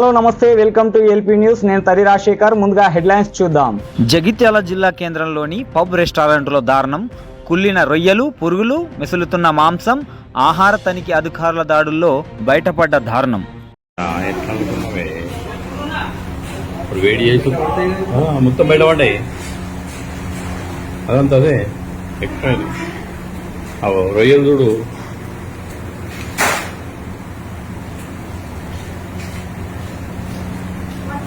Hello నమస్తే welcome to LP news. నేను తరి రాజశేఖర్. ముందుగా హెడ్లైన్స్ చూద్దాం. జగిత్యాల జిల్లా కేంద్రంలోని పబ్ రెస్టారెంట్లో దారుణం. కుళ్ళిన రొయ్యలు పురుగులు మెసులుతున్న మాంసం ఆహార తనిఖీ అధికారుల దాడుల్లో బయటపడ్డ దారుణం. ఇప్పుడు వేడి చేసి మొత్తం బయట పడ్డాయి అదంతా అదే. రొయ్యలు చూడు.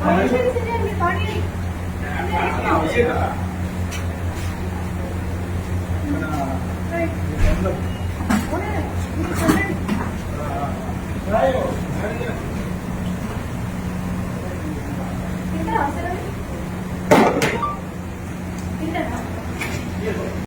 反正现在你反正了。嗯，对，